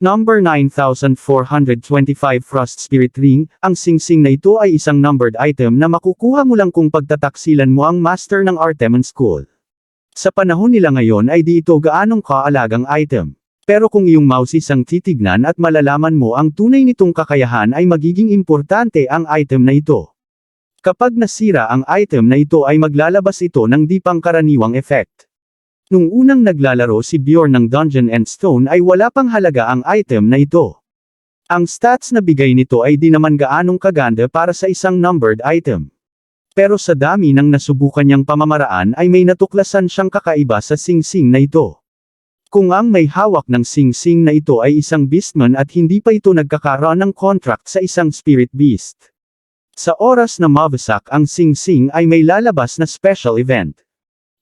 Number 9425 Frost Spirit Ring, ang singsing na ito ay isang numbered item na makukuha mo lang kung pagtataksilan mo ang master ng Arteman School. Sa panahon nila ngayon ay di ito gaanong kaalagang item. Pero kung iyong mausis ang titignan at malalaman mo ang tunay nitong kakayahan ay magiging importante ang item na ito. Kapag nasira ang item na ito ay maglalabas ito ng di pangkaraniwang effect. Nung unang naglalaro si Bjorn ng Dungeon and Stone ay wala pang halaga ang item na ito. Ang stats na bigay nito ay di naman gaanong kaganda para sa isang numbered item. Pero sa dami ng nasubukan niyang pamamaraan ay may natuklasan siyang kakaiba sa singsing na ito. Kung ang may hawak ng singsing na ito ay isang beastman at hindi pa ito nagkakaroon ng contract sa isang spirit beast. Sa oras na mabasak ang singsing ay may lalabas na special event.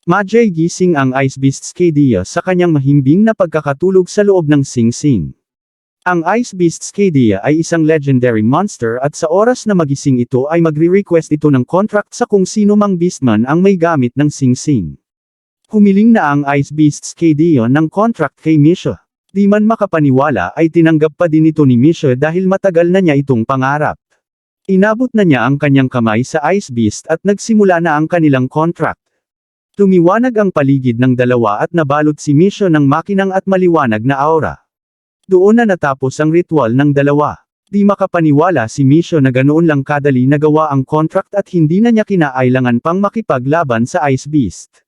Majay gising ang Ice Beast Scadia sa kanyang mahimbing na pagkakatulog sa loob ng singsing. Ang Ice Beast Scadia ay isang legendary monster at sa oras na magising ito ay magre-request ito ng contract sa kung sino mang beastman ang may gamit ng singsing. Humiling na ang Ice Beast Scadia ng contract kay Misha. Di man makapaniwala ay tinanggap pa din ito ni Misha dahil matagal na niya itong pangarap. Inabot na niya ang kanyang kamay sa Ice Beast at nagsimula na ang kanilang contract. Tumiwanag ang paligid ng dalawa at nabalot si Misha ng makinang at maliwanag na aura. Doon na natapos ang ritual ng dalawa. Di makapaniwala si Misha na ganoon lang kadali nagawa ang contract at hindi na niya kinailangan pang makipaglaban sa Ice Beast.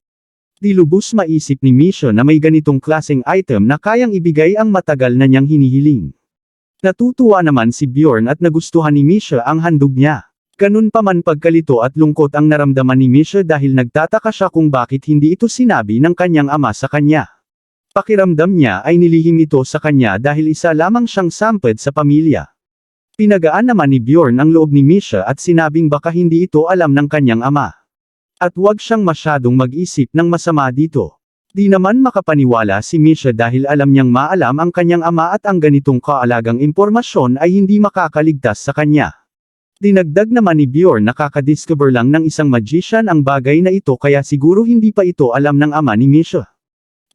Di lubos maisip ni Misha na may ganitong klaseng item na kayang ibigay ang matagal na niyang hinihiling. Natutuwa naman si Bjorn at nagustuhan ni Misha ang handog niya. Ganun pa man pagkalito at lungkot ang naramdaman ni Misha dahil nagtataka siya kung bakit hindi ito sinabi ng kanyang ama sa kanya. Pakiramdam niya ay nilihim ito sa kanya dahil isa lamang siyang samped sa pamilya. Pinagaan naman ni Bjorn ang loob ni Misha at sinabing baka hindi ito alam ng kanyang ama. At huwag siyang masyadong mag-isip ng masama dito. Di naman makapaniwala si Misha dahil alam niyang maalam ang kanyang ama at ang ganitong kaalagang impormasyon ay hindi makakaligtas sa kanya. Dinagdag naman ni Bjorn na kakadiscover lang ng isang magician ang bagay na ito kaya siguro hindi pa ito alam ng ama ni Misha.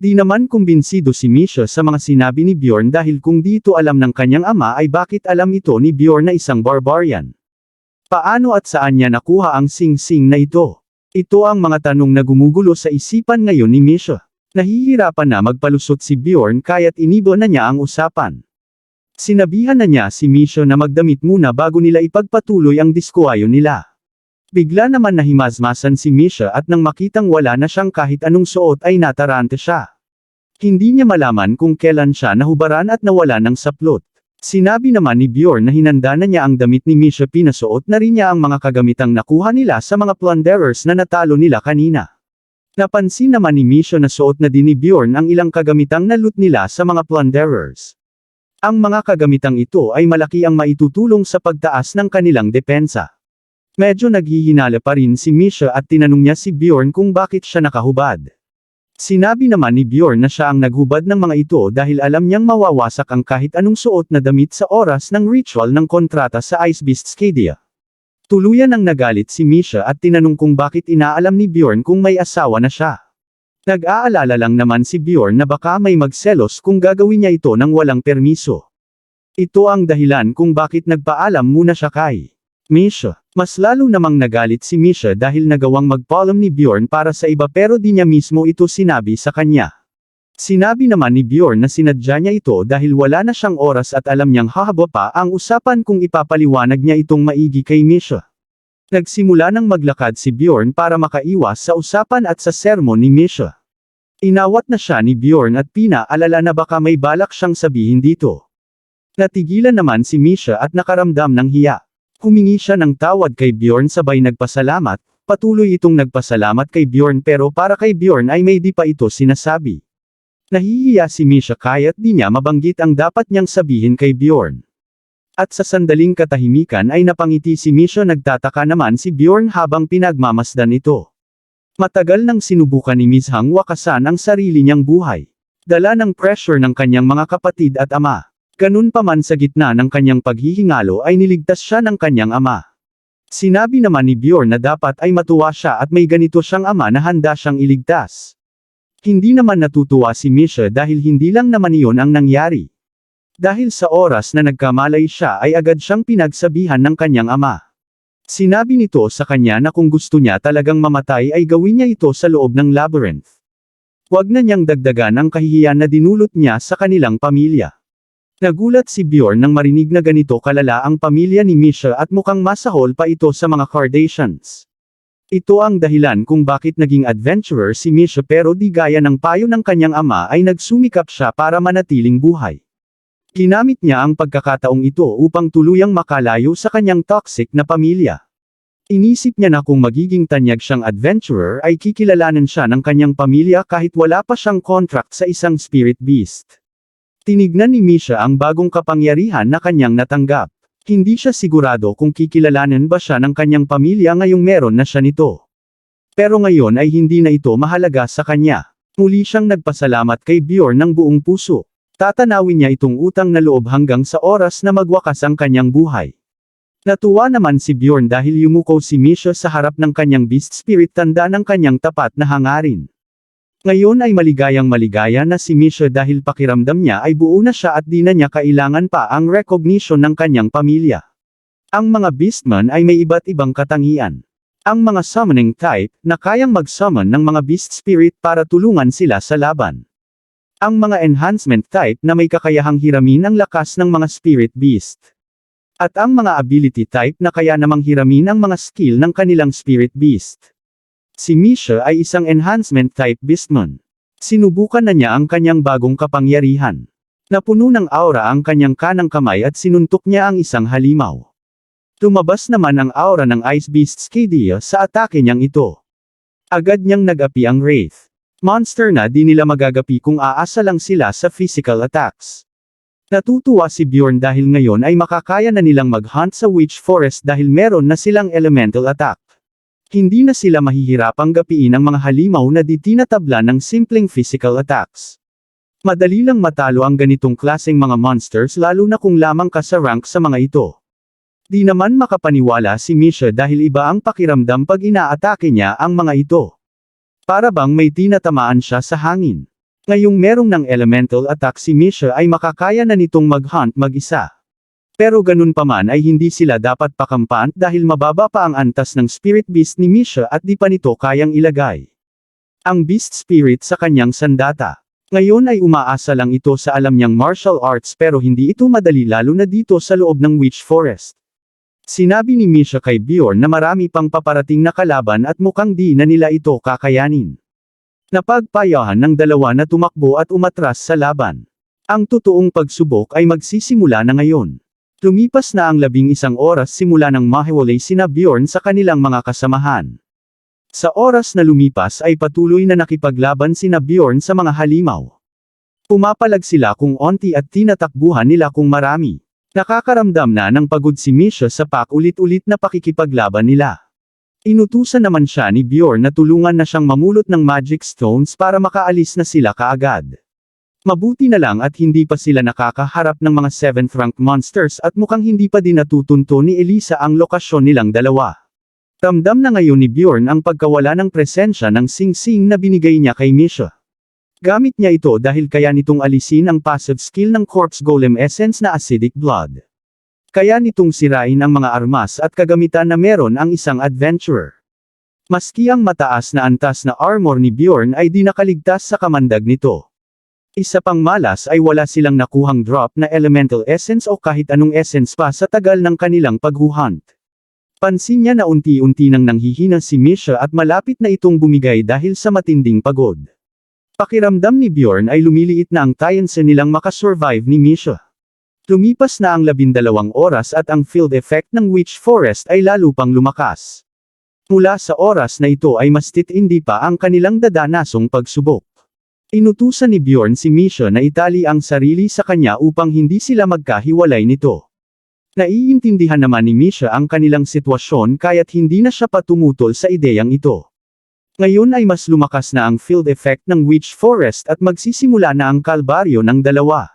Di naman kumbinsido si Misha sa mga sinabi ni Bjorn dahil kung di ito alam ng kanyang ama ay bakit alam ito ni Bjorn na isang barbarian. Paano at saan niya nakuha ang sing-sing na ito? Ito ang mga tanong na gumugulo sa isipan ngayon ni Misha. Nahihirapan na magpalusot si Bjorn kaya't inibo na niya ang usapan. Sinabihan na niya si Misha na magdamit muna bago nila ipagpatuloy ang diskuwayo nila. Bigla naman nahimasmasan si Misha at nang makitang wala na siyang kahit anong suot ay natarante siya. Hindi niya malaman kung kailan siya nahubaran at nawala ng saplot. Sinabi naman ni Bjorn na hinanda na niya ang damit ni Misha pinasuot na rin niya ang mga kagamitang nakuha nila sa mga plunderers na natalo nila kanina. Napansin naman ni Misha na suot na din ni Bjorn ang ilang kagamitang na loot nila sa mga plunderers. Ang mga kagamitang ito ay malaki ang maitutulong sa pagtaas ng kanilang depensa. Medyo naghihinala pa rin si Misha at tinanong niya si Bjorn kung bakit siya nakahubad. Sinabi naman ni Bjorn na siya ang naghubad ng mga ito dahil alam niyang mawawasak ang kahit anong suot na damit sa oras ng ritual ng kontrata sa Ice Beast Scadia. Tuluyan ang nagalit si Misha at tinanong kung bakit inaalam ni Bjorn kung may asawa na siya. Nag-aalala lang naman si Bjorn na baka may magselos kung gagawin niya ito ng walang permiso. Ito ang dahilan kung bakit nagpaalam muna siya kay Misha. Mas lalo namang nagalit si Misha dahil nagawang magpaalam ni Bjorn para sa iba pero di niya mismo ito sinabi sa kanya. Sinabi naman ni Bjorn na sinadya niya ito dahil wala na siyang oras at alam niyang hahaba pa ang usapan kung ipapaliwanag niya itong maigi kay Misha. Nagsimula nang maglakad si Bjorn para makaiwas sa usapan at sa sermon ni Misha. Inawat na siya ni Bjorn at pinaalala na baka may balak siyang sabihin dito. Natigilan naman si Misha at nakaramdam ng hiya. Humingi siya ng tawad kay Bjorn sabay nagpasalamat, patuloy itong nagpasalamat kay Bjorn pero para kay Bjorn ay may di pa ito sinasabi. Nahihiya si Misha kaya't di niya mabanggit ang dapat niyang sabihin kay Bjorn. At sa sandaling katahimikan ay napangiti si Misha nagtataka naman si Bjorn habang pinagmamasdan ito. Matagal nang sinubukan ni Miss Hang wakasan ang sarili niyang buhay. Dala ng pressure ng kanyang mga kapatid at ama. Ganun pa man sa gitna ng kanyang paghihingalo ay niligtas siya ng kanyang ama. Sinabi naman ni Bjorn na dapat ay matuwa siya at may ganito siyang ama na handa siyang iligtas. Hindi naman natutuwa si Misha dahil hindi lang naman iyon ang nangyari. Dahil sa oras na nagkamalay siya ay agad siyang pinagsabihan ng kanyang ama. Sinabi nito sa kanya na kung gusto niya talagang mamatay ay gawin niya ito sa loob ng labyrinth. Huwag na niyang dagdagan ang kahihiyan na dinulot niya sa kanilang pamilya. Nagulat si Bjorn nang marinig na ganito kalala ang pamilya ni Misha at mukhang masahol pa ito sa mga Kardashians. Ito ang dahilan kung bakit naging adventurer si Misha pero di gaya ng payo ng kanyang ama ay nagsumikap siya para manatiling buhay. Ginamit niya ang pagkakataong ito upang tuluyang makalayo sa kanyang toxic na pamilya. Inisip niya na kung magiging tanyag siyang adventurer ay kikilalanan siya ng kanyang pamilya kahit wala pa siyang contract sa isang spirit beast. Tinignan ni Misha ang bagong kapangyarihan na kanyang natanggap. Hindi siya sigurado kung kikilalanan ba siya ng kanyang pamilya ngayong meron na siya nito. Pero ngayon ay hindi na ito mahalaga sa kanya. Muli siyang nagpasalamat kay Bjorn ng buong puso. Tatanawin niya itong utang na loob hanggang sa oras na magwakas ang kanyang buhay. Natuwa naman si Bjorn dahil yumuko si Misha sa harap ng kanyang beast spirit tanda ng kanyang tapat na hangarin. Ngayon ay maligayang maligaya na si Misha dahil pakiramdam niya ay buo na siya at di na niya kailangan pa ang recognition ng kanyang pamilya. Ang mga beastmen ay may iba't ibang katangian. Ang mga summoning type, na kayang mag-summon ng mga beast spirit para tulungan sila sa laban. Ang mga enhancement type na may kakayahang hiramin ang lakas ng mga spirit beast. At ang mga ability type na kaya namang hiramin ang mga skill ng kanilang spirit beast. Si Misha ay isang enhancement type beastman. Sinubukan na niya ang kanyang bagong kapangyarihan. Napuno ng aura ang kanyang kanang kamay at sinuntok niya ang isang halimaw. Tumabas naman ang aura ng Ice Beast Skadia sa atake niyang ito. Agad niyang nag-api ang Wraith. Monster na di nila magagapi kung aasa lang sila sa physical attacks. Natutuwa si Bjorn dahil ngayon ay makakaya na nilang mag-hunt sa Witch Forest dahil meron na silang elemental attack. Hindi na sila mahihirapang gapiin ang mga halimaw na di tinatabla ng simpleng physical attacks. Madali lang matalo ang ganitong klaseng mga monsters lalo na kung lamang ka sa rank sa mga ito. Di naman makapaniwala si Misha dahil iba ang pakiramdam pag inaatake niya ang mga ito. Para bang may tinatamaan siya sa hangin. Ngayong merong ng elemental attack si Misha ay makakaya na nitong mag-hunt mag-isa. Pero ganun pa man ay hindi sila dapat pakampant dahil mababa pa ang antas ng spirit beast ni Misha at di pa nito kayang ilagay. Ang beast spirit sa kanyang sandata. Ngayon ay umaasa lang ito sa alam niyang martial arts pero hindi ito madali lalo na dito sa loob ng Witch Forest. Sinabi ni Misha kay Bjorn na marami pang paparating na kalaban at mukhang di na nila ito kakayanin. Napagpayahan ng dalawa na tumakbo at umatras sa laban. Ang totoong pagsubok ay magsisimula na ngayon. Lumipas na ang labing isang oras simula nang mahiwalay sina Bjorn sa kanilang mga kasamahan. Sa oras na lumipas ay patuloy na nakipaglaban sina Bjorn sa mga halimaw. Pumapalag sila kung onti at tinatakbuhan nila kung marami. Nakakaramdam na ng pagod si Misha sa pak-ulit-ulit na pakikipaglaban nila. Inutusan naman siya ni Bjorn na tulungan na siyang mamulot ng magic stones para makaalis na sila kaagad. Mabuti na lang at hindi pa sila nakakaharap ng mga 7th rank monsters at mukhang hindi pa din natutunto ni Elisa ang lokasyon nilang dalawa. Ramdam na ngayon ni Bjorn ang pagkawala ng presensya ng sing-sing na binigay niya kay Misha. Gamit niya ito dahil kaya nitong alisin ang passive skill ng Corpse Golem Essence na Acidic Blood. Kaya nitong sirain ang mga armas at kagamitan na meron ang isang adventurer. Maski ang mataas na antas na armor ni Bjorn ay di nakaligtas sa kamandag nito. Isa pang malas ay wala silang nakuhang drop na elemental essence o kahit anong essence pa sa tagal ng kanilang paghuhunt. Pansin niya na unti-unti nang nanghihina si Misha at malapit na itong bumigay dahil sa matinding pagod. Pakiramdam ni Bjorn ay lumiliit na ang tayansa nilang makasurvive ni Misha. Lumipas na ang labindalawang oras at ang field effect ng Witch Forest ay lalo pang lumakas. Mula sa oras na ito ay mas titindi pa ang kanilang dadanasong pagsubok. Inutusan ni Bjorn si Misha na itali ang sarili sa kanya upang hindi sila magkahiwalay nito. Naiintindihan naman ni Misha ang kanilang sitwasyon kaya't hindi na siya patumutol sa ideyang ito. Ngayon ay mas lumakas na ang field effect ng Witch Forest at magsisimula na ang kalbaryo ng dalawa.